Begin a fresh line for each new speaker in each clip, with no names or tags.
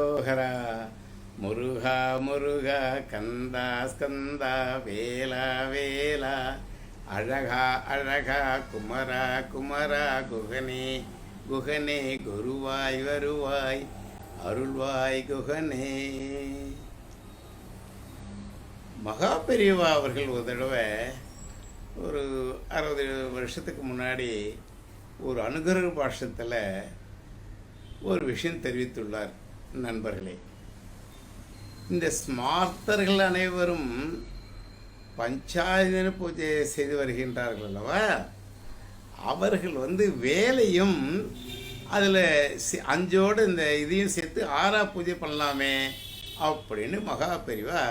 ஹரஹரா முருகா முருகா கந்தா ஸ்கந்தா வேலா வேலா. அழகா அழகா குமரா குமரா குகனே குகனே குருவாய் வருவாய் அருள்வாய் குகனே. மகா பெரியவா அவர்கள் ஒரு தடவை ஒரு அறுபது வருஷத்துக்கு முன்னாடி ஒரு அனுகிரக பாஷத்தில் ஒரு விஷயம் தெரிவித்துள்ளார். நண்பர்களே இந்த ஸ்மார்த்தர்கள் அனைவரும் பஞ்சாயத்தின பூஜை செய்து வருகின்றார்கள் அல்லவா? அவர்கள் வந்து வேலையும் அதில் அஞ்சோடு இந்த இதையும் சேர்த்து ஆறா பூஜை பண்ணலாமே அப்படின்னு மகா பெரிவா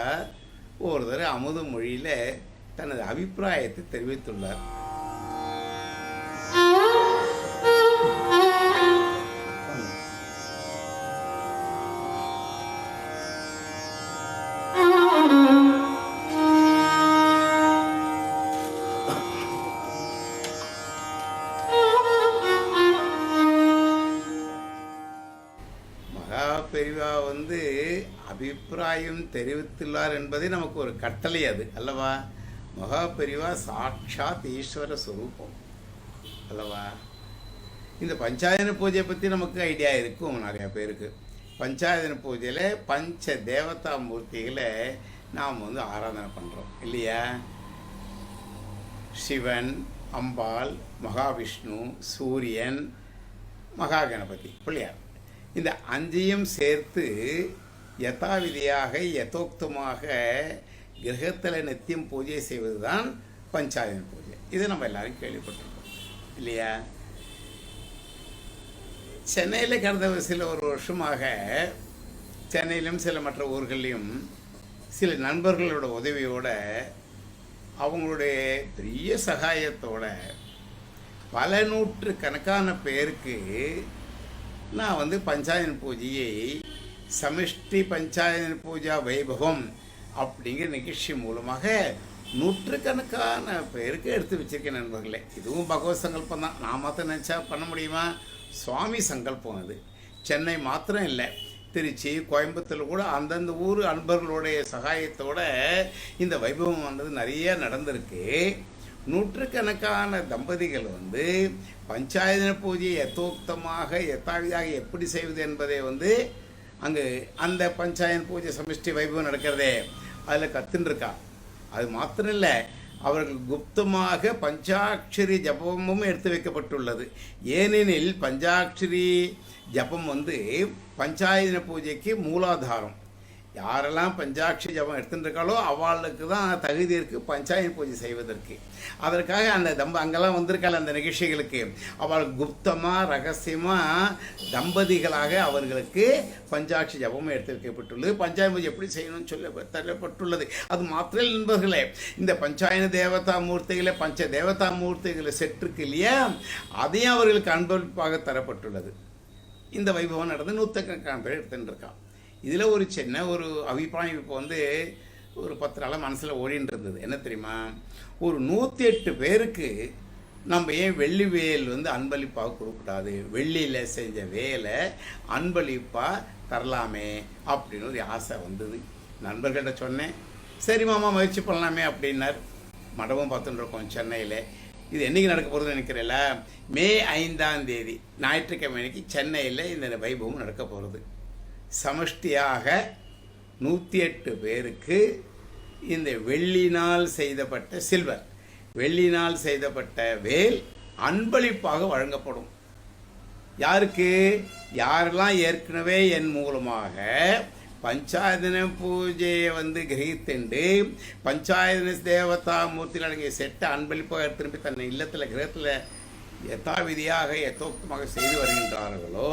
ஒரு தடவை அமுத மொழியில் தனது அபிப்பிராயத்தை தெரிவித்துள்ளார். மகா வந்து அபிப்பிராயம் தெரிவித்துள்ளார் என்பதே நமக்கு ஒரு கட்டளை அது அல்லவா? மகா பெரிவா சாட்சாத் ஈஸ்வர சுரூபம் அல்லவா? இந்த பஞ்சாயன பூஜையை பற்றி நமக்கு ஐடியா இருக்கும் நிறைய பேருக்கு. பஞ்சாயதன பூஜையில் பஞ்ச தேவதா மூர்த்திகளை நாம் வந்து ஆராதனை பண்ணுறோம் இல்லையா? சிவன் அம்பாள் மகாவிஷ்ணு சூரியன் மகா கணபதி பிள்ளையார் இந்த அஞ்சையும் சேர்த்து யதாவிதியாக யதோக்தமாக கிரகத்தில் நித்தியம் பூஜை செய்வது தான் பஞ்சாயன பூஜை. இதை நம்ம எல்லாரும் கேள்விப்பட்டிருக்கோம். இல்லையா? சென்னையில் கடந்த சில ஒரு வருஷமாக சென்னையிலும் சில மற்ற ஊர்களிலும் சில நண்பர்களோட உதவியோட அவங்களுடைய பெரிய சகாயத்தோட பல நூற்று கணக்கான பேருக்கு நான் வந்து பஞ்சாயன் பூஜையை சமிஷ்டி பஞ்சாயன பூஜா வைபவம் அப்படிங்கிற நிகழ்ச்சி மூலமாக நூற்றுக்கணக்கான பேருக்கு எடுத்து வச்சிருக்கேன் நண்பர்களே இதுவும் பகவத் சங்கல்பம் தான் நான் மாத்திரம் நினச்சா பண்ண முடியுமா சுவாமி சங்கல்பம் அது சென்னை மாத்திரம் இல்லை திருச்சி கோயம்புத்தூர் கூட அந்தந்த ஊர் அன்பர்களுடைய சகாயத்தோட இந்த வைபவம் வந்தது நிறைய நடந்திருக்கு நூற்றுக்கணக்கான தம்பதிகள் வந்து பஞ்சாயத்தின பூஜையை யத்தோக்தமாக யதாவிதாக எப்படி செய்வது என்பதை வந்து அங்கு அந்த பஞ்சாயத்து பூஜை சமிஷ்டி வைபவம் நடக்கிறதே அதில் கத்துன்னு அது மாத்திரம் இல்லை அவர்கள் குப்தமாக பஞ்சாட்சரி ஜபமும் எடுத்து வைக்கப்பட்டுள்ளது. ஏனெனில் பஞ்சாட்சரி ஜபம் வந்து பஞ்சாயத்தின பூஜைக்கு மூலாதாரம். யாரெல்லாம் பஞ்சாட்சி ஜபம் எடுத்துட்டு இருக்காளோ அவளுக்கு தான் தகுதி இருக்குது பஞ்சாயத்து பூஜை செய்வதற்கு. அதற்காக அந்த தம்ப அங்கெல்லாம் வந்திருக்காள் அந்த நிகழ்ச்சிகளுக்கு. அவள் குப்தமாக ரகசியமாக தம்பதிகளாக அவர்களுக்கு பஞ்சாட்சி ஜபம் எடுத்து வைக்கப்பட்டுள்ளது பஞ்சாயத்து பூஜை எப்படி செய்யணும்னு சொல்ல தரப்பட்டுள்ளது. அது மாத்திரம் நண்பர்களே இந்த பஞ்சாயன தேவதா மூர்த்திகளை பஞ்ச தேவதா மூர்த்திகளை செட்டிருக்கு இல்லையா? அதையும் அவர்களுக்கு அன்பளிப்பாக தரப்பட்டுள்ளது. இந்த வைபவம் நடந்து நூற்றுக்கணக்கான பேர் எடுத்துட்டு இருக்கான் இதில் ஒரு சின்ன ஒரு அபிப்பிராயம் இப்போ வந்து ஒரு பத்து நாளாக மனசில் ஓடின்னு இருந்தது. என்ன தெரியுமா? ஒரு நூற்றி எட்டு பேருக்கு நம்ம ஏன் வெள்ளி வேல் வந்து அன்பளிப்பாக கொடுக்கக்கூடாது வெள்ளியில் செஞ்ச வேலை அன்பளிப்பாக தரலாமே அப்படின்னு ஒரு ஆசை வந்தது. நண்பர்கிட்ட சொன்னேன். சரி மாமா முயற்சி பண்ணலாமே அப்படின்னார். மடமும் பார்த்துட்டு இருக்கோம் சென்னையில். இது என்னைக்கு நடக்க போகிறதுன்னு நினைக்கிறேன்ல மே ஐந்தாம் தேதி. ஞாயிற்றுக்கிழமை அன்னைக்கு சென்னையில் இந்த வைபவம் நடக்க போகிறது சமஷ்டியாக நூற்றி எட்டு பேருக்கு இந்த வெள்ளினால் செய்தப்பட்ட சில்வர். வெள்ளினால் செய்தப்பட்ட வேல் அன்பளிப்பாக வழங்கப்படும். யாருக்கு? யாரெல்லாம் ஏற்கனவே என் மூலமாக பஞ்சாயதன பூஜையை வந்து கிரகித்துண்டு பஞ்சாயதன தேவதா மூர்த்தியில் அடங்கிய செட்டை அன்பளிப்பாக திரும்பி தன்னை இல்லத்தில் கிரகத்தில் யதாவிதியாக யதோக்தமாக செய்து வருகின்றார்களோ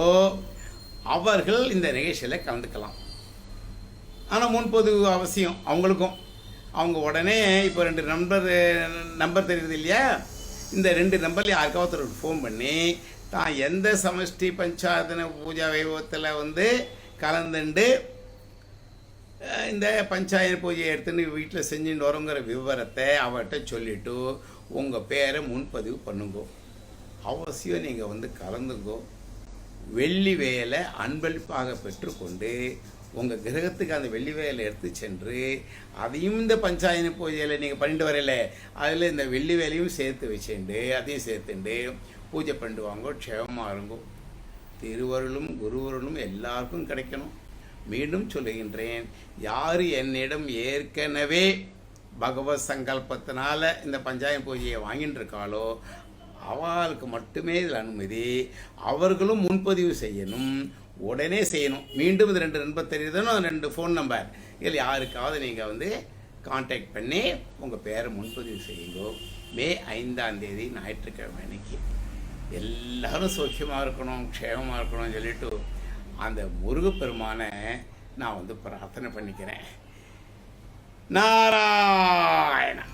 அவர்கள் இந்த நிகழ்ச்சியில் கலந்துக்கலாம். ஆனால் முன்பதிவு அவசியம் அவங்களுக்கும். அவங்க உடனே இப்போ ரெண்டு நம்பர் நம்பர் தெரியுது இல்லையா? இந்த ரெண்டு நம்பர்ல யாருக்காவது ஒரு ஃபோன் பண்ணி தான் எந்த சமஷ்டி பஞ்சாயத்தன பூஜா வைபவத்தில் வந்து கலந்துண்டு இந்த பஞ்சாயத்து பூஜையை எடுத்துன்னு வீட்டில் செஞ்சுட்டு வரோங்கிற விவரத்தை அவர்கிட்ட சொல்லிவிட்டு உங்கள் பேரை முன்பதிவு பண்ணுங்க. அவசியம் நீங்கள் வந்து கலந்துங்கோ. வெள்ளி வேலை அன்பளிப்பாக பெற்றுக்கொண்டு உங்கள் கிரகத்துக்கு அந்த வெள்ளி வேலை எடுத்து சென்று அதையும் இந்த பஞ்சாயத்து பூஜையில் நீங்கள் பண்ணிட்டு வரல அதில் இந்த வெள்ளி வேலையும் சேர்த்து வச்சுண்டு அதையும் சேர்த்துண்டு பூஜை பண்ணிட்டு வாங்கோ க்ஷேமமாக இருங்கோ. திருவருளும் குருவருளும் எல்லாருக்கும் கிடைக்கணும். மீண்டும் சொல்லுகின்றேன் யார் என்னிடம் ஏற்கனவே பகவத் சங்கல்பத்தினால் இந்த பஞ்சாயம் பூஜையை வாங்கிட்டு இருக்காளோ அவளுக்கு மட்டுமே இதில் அனுமதி. அவர்களும் முன்பதிவு செய்யணும். உடனே செய்யணும். மீண்டும் இது ரெண்டு நண்பர் தெரியுதுன்னு ரெண்டு ஃபோன் நம்பர் இதில் யாருக்காவது நீங்கள் வந்து காண்டாக்ட் பண்ணி உங்கள் பேரை முன்பதிவு செய்யுங்க. மே ஐந்தாம் தேதி ஞாயிற்றுக்கிழமை அன்னைக்கு. எல்லாரும் சௌக்கியமாக இருக்கணும் க்ஷேமமாக இருக்கணும்னு சொல்லிட்டு அந்த முருகப்பெருமானை நான் வந்து பிரார்த்தனை பண்ணிக்கிறேன். நாராயணா!